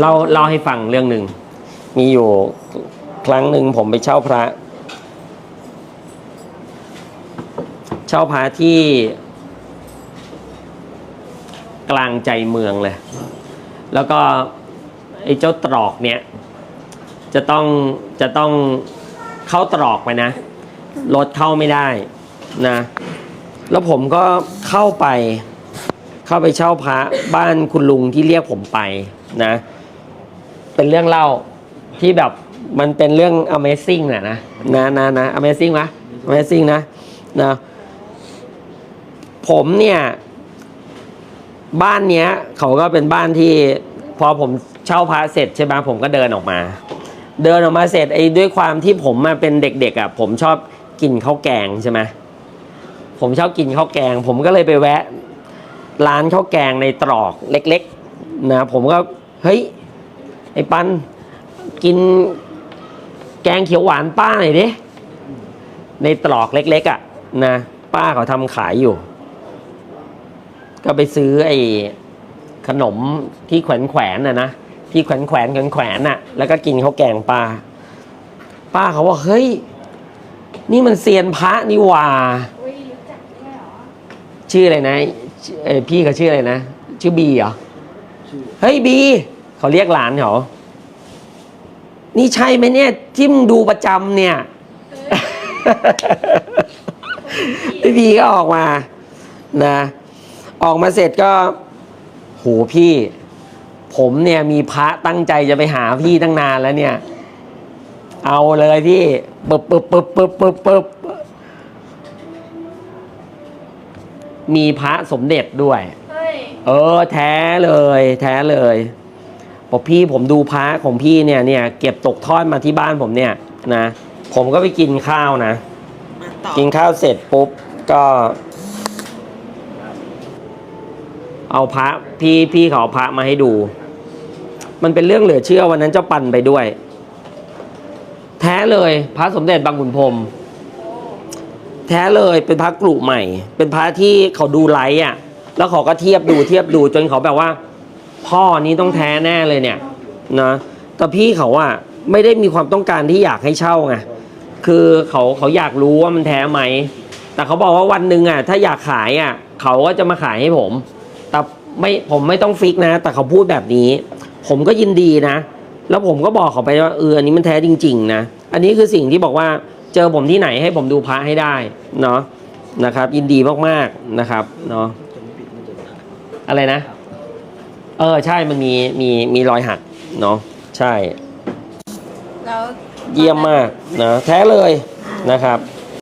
เล่าเล่าให้ฟังเรื่องหนึ่งมีอยู่ครั้งหนึ่งผมไปเช่าพระ เช่าพระที่กลางใจเมืองเลย แล้วก็ไอ้เจ้าตรอกเนี่ย จะต้องจะต้องเข้าตรอกไปนะ รถเข้าไม่ได้นะ แล้วผมก็เข้าไป เข้าไปเช่าพระบ้านคุณลุงที่เรียกผมไปนะ เป็นเรื่องเล่าที่แบบมันเป็นเรื่อง Amazing น่ะนะนะนะนะ Amazing ไหม Amazing นะนะผมเนี่ย บ้านเนี้ย เขาก็เป็นบ้านที่พอผมเช่าพระเสร็จใช่ไหมผมก็เดินออกมา เดินออกมาเสร็จไอ้ด้วยความที่ผมมาเป็นเด็กๆอะ ผมชอบกินข้าวแกงใช่ไหมผมชอบกินข้าวแกง ผมก็เลยไปแวะ ร้านข้าวแกงในตรอกเล็ก ๆ นะ ผมก็เฮ้ย ไอ้ปันกินแกงเขียวหวานป้าหน่อยดิในตรอกเล็ก ๆอะนะป้าเขาทำขายอยู่ ก็ไปซื้อไอ้ขนมที่แขวนแขวนๆน่ะนะที่แขวนแขวนแขวนแขวนๆน่ะ แล้วก็กินข้าวแกงป้าป้าเขาว่าเฮ้ย นี่มันเซียนพระนี่หว่าอุ้ยรู้จักด้วยเหรอชื่ออะไรนะชื่อเอ่อพี่เขาชื่ออะไรนะ ชื่อบีเหรอชื่อเฮ้ยบี เขาเรียกหลานเขานี่ใช่ไหมเนี่ยที่มึงดูประจำเนี่ยพี่บีก็ออกมานะ ออกมาเสร็จก็โหพี่ ผมเนี่ยมีพระตั้งใจจะไปหาพี่ตั้งนานแล้วเนี่ย เอาเลยพี่ปึ๊บปึ๊บปึ๊บปึ๊บปึ๊บปึ๊บมีพระสมเด็จด้วยเฮ้ยเออ แท้เลย แท้เลย บอกพี่ผมดูพระของพี่เนี่ยเนี่ยเก็บตกทอดมาที่บ้านผมเนี่ยนะ ผมก็ไปกินข้าวนะ มาต่อกินข้าวเสร็จปุ๊บก็ เอาพระพี่พี่เขาเอาพระมาให้ดู มันเป็นเรื่องเหลือเชื่อวันนั้นเจ้าปันไปด้วย แท้เลยพระสมเด็จบางขุนพรหมแท้เลยเป็นพระกลุ่ใหม่ เป็นพระที่เขาดูไลท์อะ แล้วเขาก็เทียบดูเทียบดูจนเขาแบบว่า พ่อนี้ต้องแท้แน่เลยเนี่ยนะแต่พี่เขาอะไม่ได้มีความต้องการที่อยากให้เช่าไงคือเขาเขาอยากรู้ว่ามันแท้ไหม แต่เขาบอกว่าวันหนึ่งอะถ้าอยากขายอะเขาก็จะมาขายให้ผม แต่ไม่ผมไม่ต้องฟิกนะ แต่เขาพูดแบบนี้ ผมก็ยินดีนะ แล้วผมก็บอกเขาไปว่าเอออันนี้มันแท้จริง ๆ นะ อันนี้คือสิ่งที่บอกว่าเจอผมที่ไหนให้ผมดูพระให้ได้เนาะนะครับ ยินดีมากๆนะครับเนาะอะไรนะ เออใช่มันมีมีมีรอยหักเนาะใช่แล้วเยี่ยมมากนะแท้เลยนะครับ